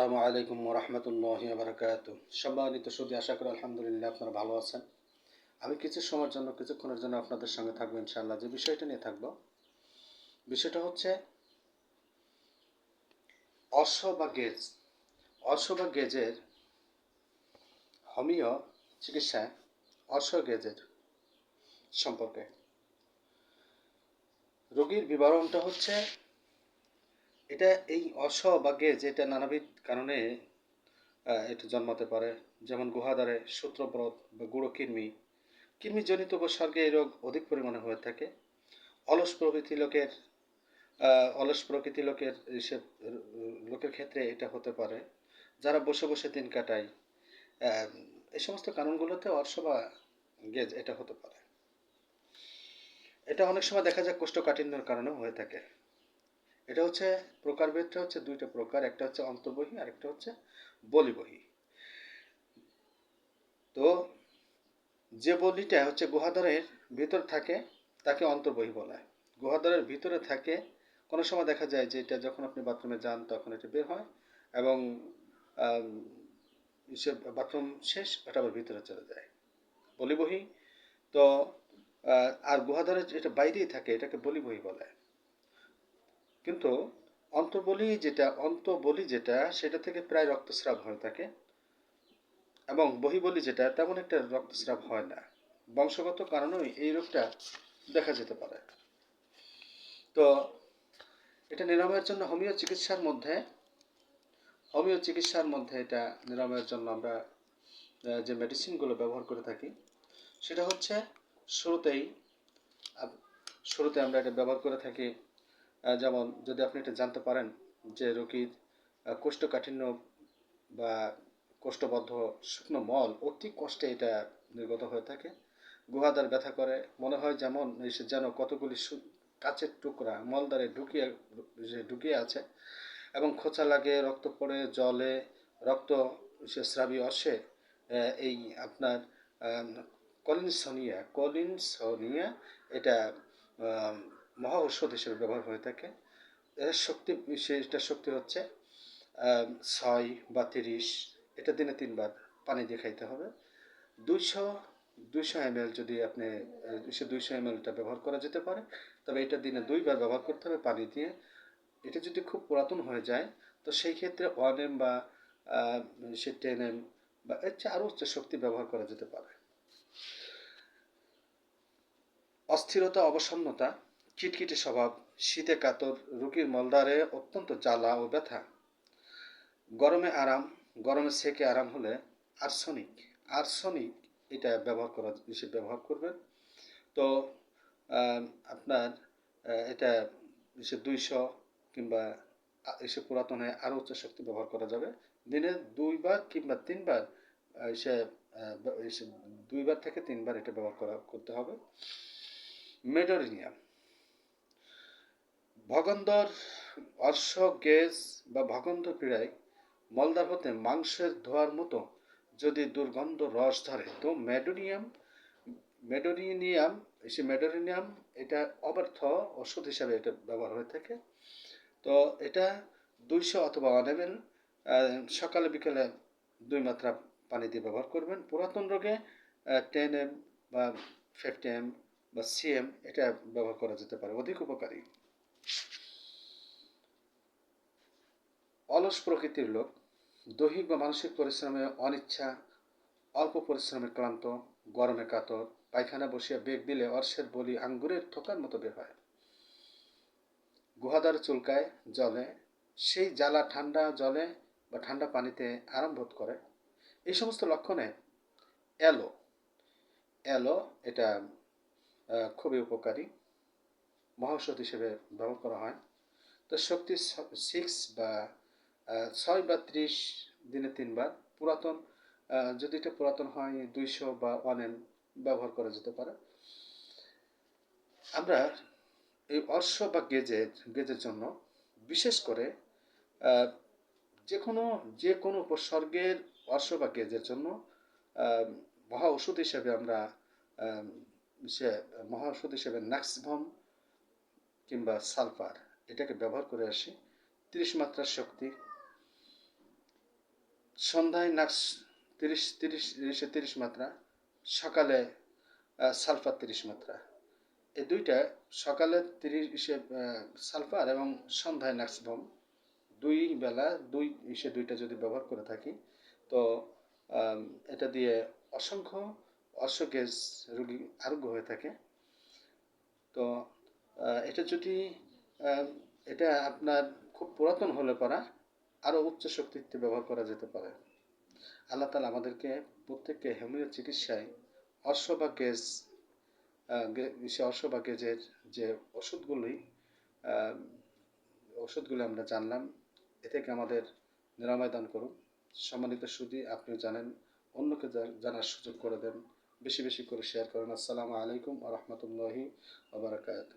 আসসালামু আলাইকুম রহমতুল্লাহ বারকাত সম্মানিত সুদী আশা করি আলহামদুলিল্লাহ আপনারা ভালো আছেন। আমি কিছু সময়ের জন্য, কিছুক্ষণের জন্য আপনাদের সঙ্গে থাকব ইনশাআল্লাহ। যে বিষয়টা নিয়ে থাকব, বিষয়টা হচ্ছে বা গেজ। বা গেজের হোমিও গেজের সম্পর্কে। রোগীর বিবরণটা হচ্ছে এটা এই অস বা গেজ এটা নানাবিধ কারণে এটা জন্মাতে পারে। যেমন গুহাদারে সূত্রব্রত বা গুঁড়ো কৃমি। কৃমিজনিত উপসর্গে এই রোগ অধিক পরিমাণে হয়ে থাকে। অলস প্রকৃতি লোকের অলস প্রকৃতি লোকের এসব লোকের ক্ষেত্রে এটা হতে পারে। যারা বসে বসে দিন কাটায় এই সমস্ত কারণগুলোতে অর্শ বা গেজ এটা হতে পারে। এটা অনেক সময় দেখা যায় কোষ্ঠকাঠিন্যের কারণেও হয়ে থাকে। এটা হচ্ছে প্রকারভেদটা হচ্ছে দুইটা প্রকার, একটা হচ্ছে অন্তর্বহী আর একটা হচ্ছে বলিবহী। তো যে বলিটা হচ্ছে গুহাদরের ভিতর থাকে, তাকে অন্তর্বহী বলা হয়। গুহাদরের ভিতরে থাকে, কোনো সময় দেখা যায় যে এটা যখন আপনি বাথরুমে যান তখন এটা বের হয় এবং সে বাথরুম শেষ, এটা আবার ভিতরে চলে যায়। বলিবহী, তো আর গুহাদরের এটা বাইরেই থাকে, এটাকে বলিবহী বলে। কিন্তু অন্তর্বলি যেটা অন্তবলি যেটা, সেটা থেকে প্রায় রক্তস্রাব হয়ে থাকে। এবং বহিবলি যেটা, তেমন একটা রক্তস্রাব হয় না। বংশগত কারণেই এই রোগটা দেখা যেতে পারে। তো এটা নিরাময়ের জন্য হোমিও চিকিৎসার মধ্যে হোমিও চিকিৎসার মধ্যে এটা নিরাময়ের জন্য আমরা যে মেডিসিনগুলো ব্যবহার করে থাকি, সেটা হচ্ছে শুরুতেই শুরুতে আমরা এটা ব্যবহার করে থাকি যেমন যদি আপনি এটা জানতে পারেন যে রোগীর কোষ্ঠকাঠিন্য বা কোষ্ঠবদ্ধ শুকনো মল অতি কষ্টে এটা নির্গত হয়ে থাকে। গুহাদার ব্যথা করে। মনে হয় যেমন যেন কতগুলি কাচের টুকরা মলদারে ঢুকিয়ে ঢুকিয়ে আছে এবং খোঁচা লাগে, রক্ত পড়ে, জলে, রক্ত স্রাবী অসে এই আপনার কলিনসনিয়া কলিনসনিয়া এটা মহা ঔষধ হিসেবে ব্যবহার হয়ে থাকে। এর শক্তি সেটা শক্তি হচ্ছে ছয় বা তিরিশ, এটা দিনে তিনবার পানি দিয়ে খাইতে হবে। দুইশো দুইশো এম যদি আপনি দুইশো দুইশো এম এটা ব্যবহার করা যেতে পারে, তবে এটা দিনে দুইবার ব্যবহার করতে হবে পানি দিয়ে। এটা যদি খুব পুরাতন হয়ে যায়, তো সেই ক্ষেত্রে ওয়ান এম বা সে টেন এম বা এর চেয়ে আরও উচ্চ শক্তি ব্যবহার করা যেতে পারে। অস্থিরতা, অবসন্নতা কিটকিটে স্বভাব, শীতে কাতর রোগীর মলদারে অত্যন্ত জ্বালা ও ব্যথা। গরমে আরাম, গরমে সেকে আরাম হলে আর্সনিক আর্সনিক এটা ব্যবহার করা হিসেবে ব্যবহার করবেন। তো আপনার এটা এসে দুইশো কিংবা এসে পুরাতনে আরও উচ্চ শক্তি ব্যবহার করা যাবে। দিনে দুইবার কিংবা তিনবার এসে দুইবার থেকে তিনবার এটা ব্যবহার করা, করতে হবে। মেডোরিনিয়াম। ভগন্দর অর্শ গেজ বা ভগন্দর পীড়ায় মলদার হতে মাংসের ধোয়ার মতো যদি দুর্গন্ধ রস ধরে, তো মেডোনিয়াম মেডোরিনিয়াম সে মেডোরিনিয়াম এটা অব্যর্থ ওষুধ হিসাবে এটা ব্যবহার হয়ে থাকে। তো এটা দুইশো অথবা ওয়ান এম সকালে বিকেলে দুই মাত্রা পানি দিয়ে ব্যবহার করবেন। পুরাতন রোগে টেন এম বা ফিফটি এম বা সিএম এটা ব্যবহার করা যেতে পারে, অধিক উপকারী। অলস প্রকৃতির লোক, দৈহিক বা মানসিক পরিশ্রমে অনিচ্ছা, অল্প পরিশ্রমে ক্লান্ত, গরমে কাতর, পায়খানা বসিয়া বেগ দিলে অর্শের বলি আঙ্গুরের থোকার মতো বের হয়। গুহাদার চুলকায় জলে সেই জ্বালা ঠান্ডা জলে বা ঠান্ডা পানিতে আরাম বোধ করে। এই সমস্ত লক্ষণে অ্যালো অ্যালো এটা খুবই উপকারী। মহাঔষধ হিসেবে ব্যবহার করা হয়। তো শক্তি সিক্স বা ছয় বা ত্রিশ দিনে তিনবার। পুরাতন যদি এটা পুরাতন হয়, দুইশো বা ওয়ান এম ব্যবহার করা যেতে পারে। আমরা এই অর্শ বা গেজের গেজের জন্য বিশেষ করে যে কোনো যে কোনো উপসর্গের অর্শ বা গেজের জন্য মহা ওষুধ হিসেবে আমরা সে মহা ওষুধ হিসেবে ন্যাক্সভম কিংবা সালফার এটাকে ব্যবহার করে আসি। তিরিশ মাত্রার শক্তি সন্ধ্যায় নাক্স তিরিশ তিরিশ, তিরিশে তিরিশ মাত্রা, সকালে সালফার তিরিশ মাত্রা। এই দুইটা সকালে তিরিশে সালফার এবং সন্ধ্যায় নাক্সিভম দুই বেলা দুই ইসে দুইটা যদি ব্যবহার করে থাকি, তো এটা দিয়ে অসংখ্য অশ্বগেজ রোগী আরোগ্য হয়ে থাকে। তো এটা যদি এটা আপনার খুব পুরাতন হলে পারা আরও উচ্চ শক্তিতে ব্যবহার করা যেতে পারে। আল্লাহ তালা আমাদেরকে প্রত্যেককে হেমিও চিকিৎসায় অশ্ব বা গেজ সে অশ্ব বা গেজের যে ওষুধগুলি ওষুধগুলি আমরা জানলাম, এ থেকে আমাদের নিরাময় দান করুন। সম্মানিত সুদী আপনি জানেন, অন্যকে জানার সুযোগ করে দেন। বেশি বেশি করে শেয়ার করেন। আসসালামু আলাইকুম আ রহমতুল্লাহি আবরাকাত